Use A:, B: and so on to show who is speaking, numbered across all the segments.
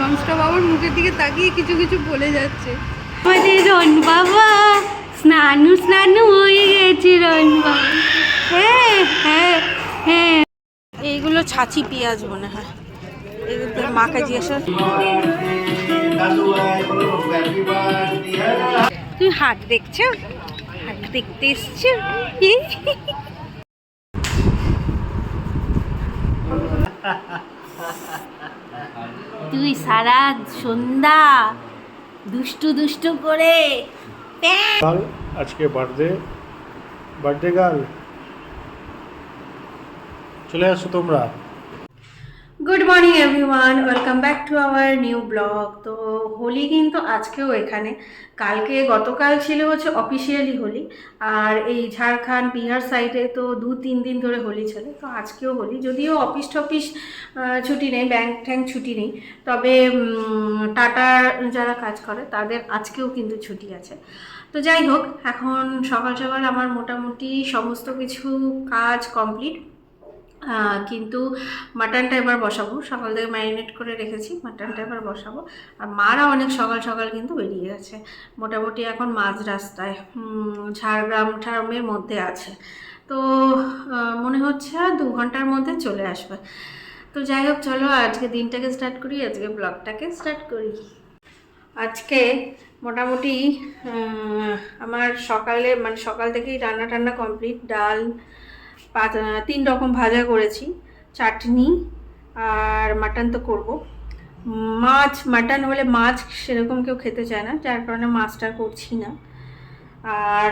A: রমসটা বাবার মুখের দিকে তাকিয়ে কিছু কিছু বলে যাচ্ছে।
B: আমাদের রন বাবা স্নানু স্নানু হয়ে গেছে রন বাবা। হ্যাঁ হ্যাঁ হ্যাঁ।
A: এইগুলো ছাঁচি পেঁয়াজ মনে হয়। এগুলো মাকে জিজ্ঞাসা তুই হাট দেখছ? হাট দেখতে এসছো?
B: তুই সারা সন্ধ্যা দুষ্টু দুষ্টু করে
C: আজকে বার্থডে। বার্থডে গার্ল চলে আসো তোমরা।
A: Good morning everyone welcome back to our new blog তো হোলি কিন্তু আজকেও এখানে। কালকে গতকাল ছিল হচ্ছে অফিসিয়ালি হোলি। আর এই ঝাড়খণ্ড, বিহার সাইডে তো দু তিন দিন ধরে হোলি চলে। তো আজকেও হোলি। যদিও অফিস টফিস ছুটি নেই ব্যাংক ট্যাঙ্ক ছুটি নেই। তবে টাটার যারা কাজ করে, তাদের আজকেও কিন্তু ছুটি আছে। তো যাই হোক, এখন সকাল সকাল আমার মোটামুটি সমস্ত কিছু কাজ কমপ্লিট কিন্তু মাটনটা এবার বসাবো। সকাল থেকে ম্যারিনেট করে রেখেছি, মাটনটা এবার বসাবো। আর মারা অনেক সকাল সকাল কিন্তু বেরিয়ে গেছে। মোটামুটি এখন মাঝ রাস্তায় ঝাড়গ্রাম ঠাড়ামের মধ্যে আছে। তো মনে হচ্ছে দু ঘণ্টার মধ্যে চলে আসবে। তো যাই হোক, চলো আজকে দিনটাকে স্টার্ট করি, আজকে ব্লগটাকে স্টার্ট করি। আজকে মোটামুটি আমার সকালে মানে সকাল থেকেই রান্না টান্না কমপ্লিট ডাল তিন রকম ভাজা করেছি, চাটনি আর মাটন তো করব। মাছ, মাটন হলে মাছ সেরকম কেউ খেতে চায় না, যার কারণে মাছটা করছি না। আর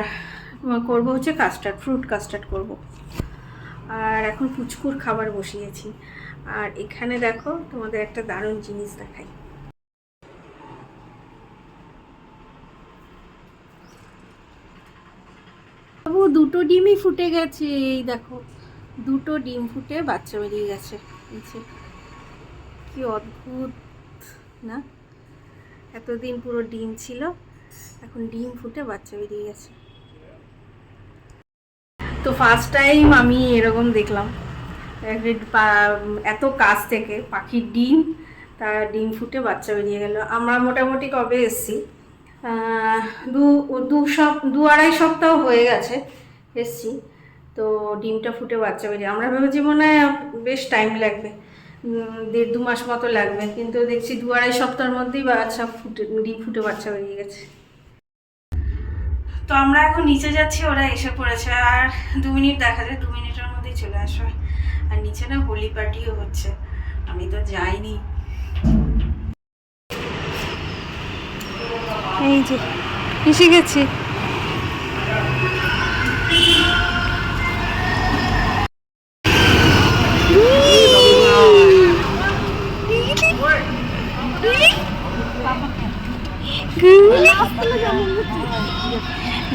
A: করব হচ্ছে কাস্টার্ড ফ্রুট কাস্টার্ড করব। আর এখন পুচকুর খাবার বসিয়েছি। আর এখানে দেখো তোমাদের একটা দারুণ জিনিস দেখাই বাবু দুটো ডিমই ফুটে গেছে, এই দেখো। দুটো ডিম ফুটে বাচ্চা বেরিয়ে গেছে কি অদ্ভুত, না? এতদিন পুরো ডিম ছিল, এখন ডিম ফুটে বাচ্চা বেরিয়ে গেছে। তো ফার্স্ট টাইম আমি এরকম দেখলাম। এত কাছ থেকে পাখির ডিম তার ডিম ফুটে বাচ্চা বেরিয়ে গেল। আমরা মোটামুটি কবে এসছি? দু দু সপ, দু আড়াই সপ্তাহ হয়ে গেছে। এসছি। তো ডিমটা ফুটে বাচ্চা বেরিয়ে আমরা ভেবেছি মনে হয় বেশ টাইম লাগবে। দেড় দু মাস মতো লাগবে। কিন্তু দেখছি দু আড়াই সপ্তাহের মধ্যেই বাচ্চা ফুটে ডিম ফুটে বাচ্চা বেরিয়ে গেছে। তো আমরা এখন নিচে যাচ্ছি, ওরা এসে পড়েছে। আর দু মিনিট দেখা যায় দু মিনিটের মধ্যেই চলে আসবে আর নিচে না হোলি পার্টিও হচ্ছে। আমি তো যাইনি। এই যে, এসে গেছি।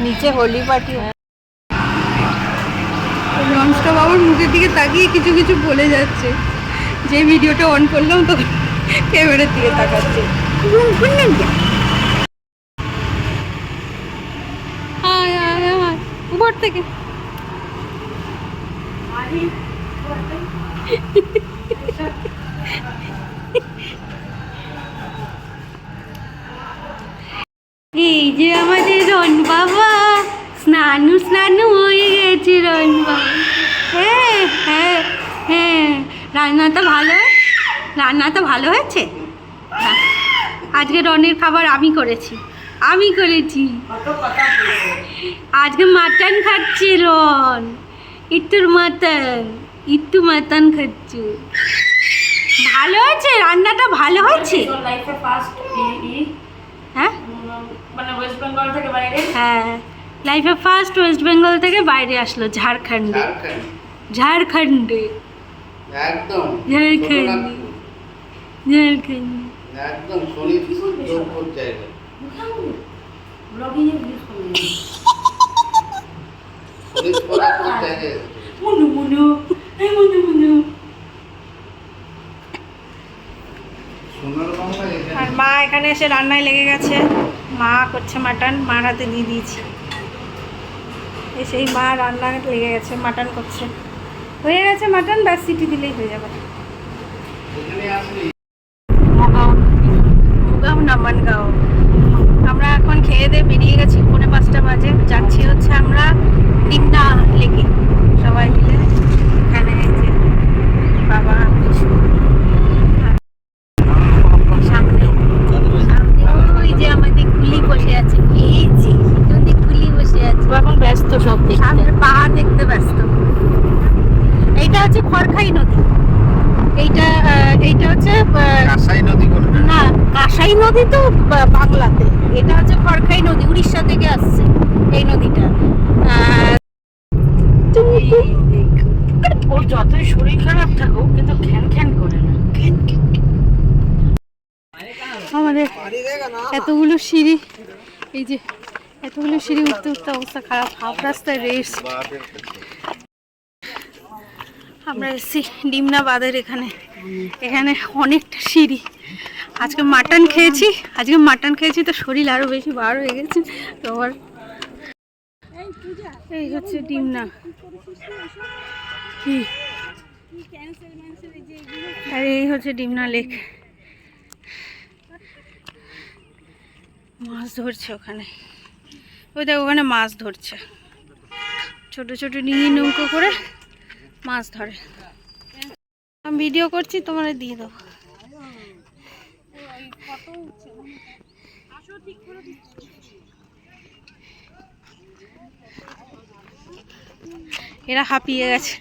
A: নিচে হোলি পার্টি। রমসটা বাবার মুখের দিকে তাকিয়ে কিছু কিছু বলে যাচ্ছে। যে ভিডিওটা অন করলাম তো ক্যামেরার দিকে তাকাচ্ছে। উপর থেকে।
B: এই যে আমাদের রন বাবা। স্নানু স্নানু হয়ে গেছে রন বাবা হ্যাঁ হ্যাঁ। হ্যাঁ রান্নাটা ভালো রান্নাটা ভালো হয়েছে? হ্যাঁ। আজকে রনের খাবার আমি করেছি আমি করেছি। আজকে মাটন খাচ্ছে রন। ইট্টুর মাটন ইট্টু মাটন খাচ্ছে। ভালো হয়েছে? রান্নাটা ভালো হয়েছে? হ্যাঁ?
D: মানে
B: হ্যাঁ। লাইফে ফার্স্ট ওয়েস্ট বেঙ্গল থেকে বাইরে আসলো ঝাড়খণ্ডে। ঝাড়খণ্ডে?
E: একদম।
B: ঝাড়খণ্ড। ঝাড়খণ্ড।
E: শরীর যোগ্য জায়গা
D: মুনু মুনু মুনু মুনু
A: আর মা এখানে এসে রান্নায় লেগে গেছে। মা করছে মাটন মার হাতে দিয়ে দিয়েছি। এসেই মা রান্না লেগে গেছে, মাটন করছে। হয়ে গেছে মাটন, ব্যাস সিটি দিলেই হয়ে যাবে।
D: মুগাও। না মানগাঁও। আমরা এখন খেয়ে দিয়ে বেরিয়ে গেছি, পৌনে পাঁচটা বাজে। যাচ্ছি হচ্ছে আমরা ডিমনা লেকে। সবাই মিলে এখানে বাবা কিছু সামনে সামনে ওই যে আমাদের কুলি বসে আছে এই যে আমাদের কুলি বসে আছে
E: এখন ব্যস্ত সব
D: সামনে পাহাড় দেখতে ব্যস্ত এইটা হচ্ছে খড়খাই নদী। এইটা এইটা হচ্ছে
B: কাঁসাই নদী
D: না কাঁসাই নদী তো বাংলাতে। এটা হচ্ছে খড়খাই নদী উড়িষ্যা থেকে আসছে এই নদীটা।
E: ওর যতই শরীর খারাপ থাকুক কিন্তু খ্যান খ্যান করে না।
A: আমাদের এতগুলো সিঁড়ি এই যে এতগুলো সিঁড়ি উঠতে উঠতে অবস্থা খারাপ। হাফ রাস্তায় রেস। আমরা এসেছি ডিমনা বাঁধের এখানে। এখানে অনেকটা সিঁড়ি। আজকে মাটন খেয়েছি। আজকে মাটন খেয়েছি তো শরীর আরও বেশি বার হয়ে গেছে। তো এই হচ্ছে ডিমনা। কি? আর এই হচ্ছে ডিমনা লেক। মাছ ধরছে ওখানে। ওই দেখ, ওখানে মাছ ধরছে। ছোট ছোট ডিঙি নৌকো করে মাছ ধরে। আমি ভিডিও করছি তোমার দিয়ে দেবো। এরা হাঁপিয়ে গেছে।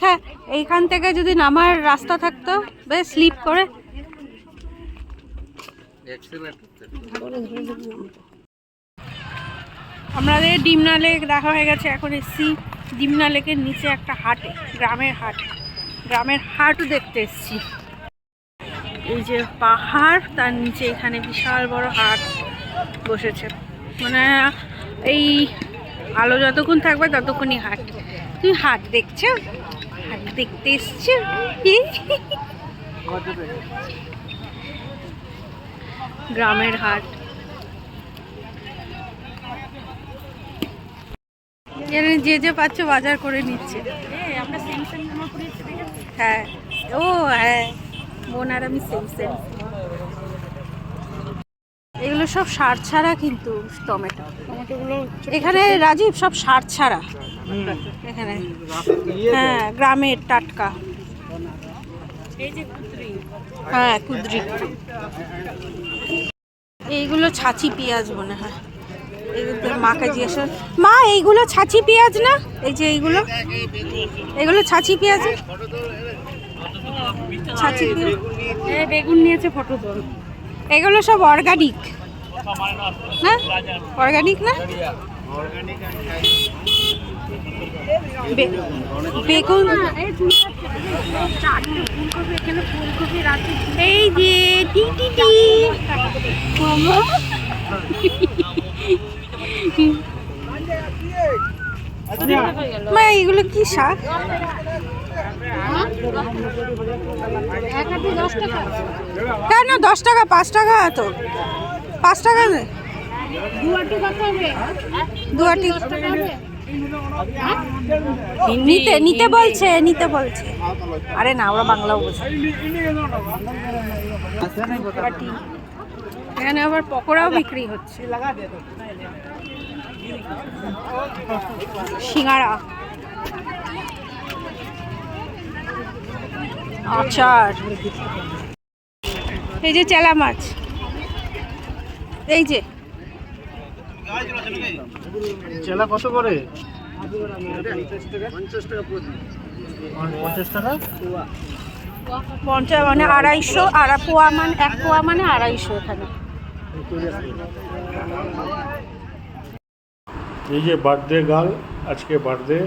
A: এইখান এইখান থেকে যদি নামার রাস্তা থাকতো, বেশ স্লিপ করে। আমাদের ডিমনা লেক দেখা হয়ে গেছে, এখন এসছি ডিমনা লেকের নিচে একটা হাটে, গ্রামের হাট। গ্রামের হাটও দেখতে এসছি। এই যে পাহাড়, তার নিচে এখানে বিশাল বড় হাট বসেছে। মানে এই আলো যতক্ষণ থাকবে ততক্ষণই হাট। তুই হাট দেখছ? দেখতে এসছে? গ্রামের হাট। এখানে যে যে পাচ্ছে বাজার করে নিচ্ছে। হ্যাঁ। ও হ্যাঁ। বোন আর আমি সেম সেম। এগুলো সব সার ছাড়া কিন্তু টমেটো। এখানে রাজীব সব সার ছাড়া। এখানে। হ্যাঁ গ্রামের টাটকা। হ্যাঁ কুদরি। এইগুলো ছাঁচি পেঁয়াজ মনে হয়। মাকে জিজ্ঞেস মা এইগুলো ছাঁচি পেঁয়াজ না? এই যে এইগুলো? এগুলো ছাঁচি পেঁয়াজ? ছাঁচি পেঁয়াজ?
E: বেগুন নিয়েছে ফটো তোল।
A: এগুলো সব অর্গানিক না অর্গানিক না? বেগুন। এই যে, টি টি টি। মা, এগুলো কি শাক? কেন, দশ টাকা, পাঁচ টাকা তো? পাঁচ টাকা দুয়াটি নিতে নিতে বলছে নিতে বলছে। আরে না ওরা বাংলাও বোঝে। দুয়াটি। এখানে আবার পকোড়াও বিক্রি হচ্ছে। সিঙ্গারা। আচার। এই যে চেলা মাছ। এই যে।
C: চেলা কত করে?
B: পঞ্চাশ টাকা?
C: পঞ্চাশ
A: মানে আড়াইশো আড়া পোয়া মানে এক পোয়া মানে আড়াইশো এখানে।
C: এই যে বার্থডে গার্ল আজকে বার্থডে।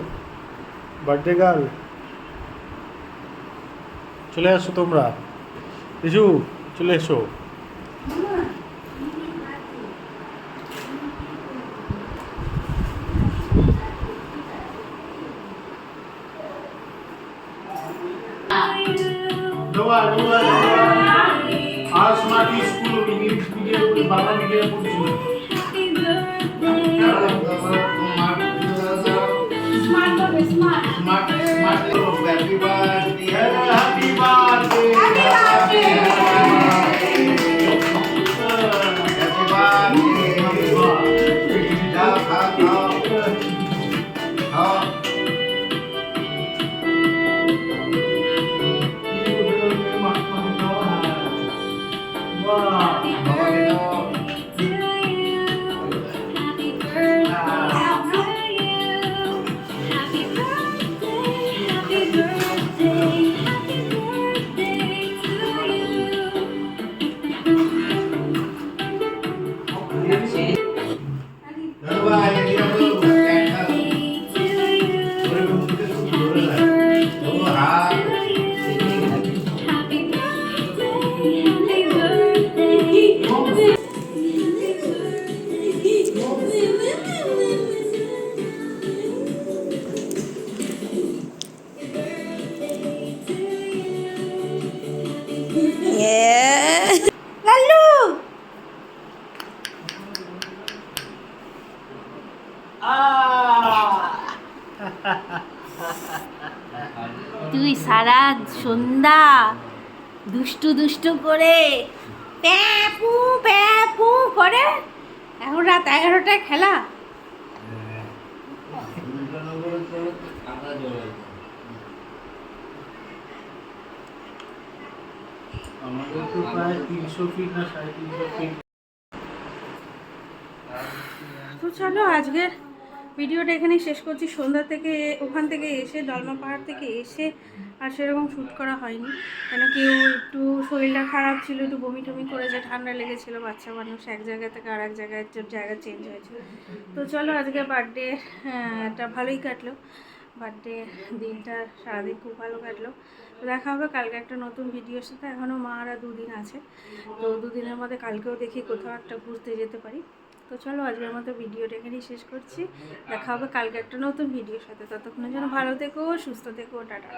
C: বার্থডে গার্ল চলে আসো তোমরা। রিজু চলে এসো।
E: smart. Smart, smart.
B: Everybody birthday. সারা সন্ধ্যা, দুষ্টু দুষ্টু করে প্যাপু প্যাপু করে। এখন রাত এগারোটায় খেলা।
C: তো
A: চলো আজকের ভিডিওটা এখানেই শেষ করছি। সন্ধ্যা থেকে ওখান থেকে এসে, ডলমা পাহাড় থেকে এসে আর সেরকম শ্যুট করা হয়নি। কেন কেউ একটু শরীরটা খারাপ ছিল, একটু বমি টমি করেছে, ঠান্ডা লেগেছিলো বাচ্চা মানুষ। এক জায়গা থেকে আর এক জায়গায় জায়গা চেঞ্জ হয়েছে তো চলো আজকে বার্থডে টা ভালোই কাটলো। বার্থডে দিনটা সারাদিন খুব ভালো কাটলো। দেখা হবে, কালকে একটা নতুন ভিডিওর সাথে। এখনও মা আর দুদিন আছে। তো দুদিনের মধ্যে কালকেও দেখি কোথাও একটা ঘুরতে যেতে পারি। তো চলো আজকের মতো ভিডিওটা এখানেই শেষ করছি। দেখা হবে কালকে একটা নতুন ভিডিওর সাথে। ততক্ষণের জন্য ভালো থেকো, সুস্থ থেকো, টাটা।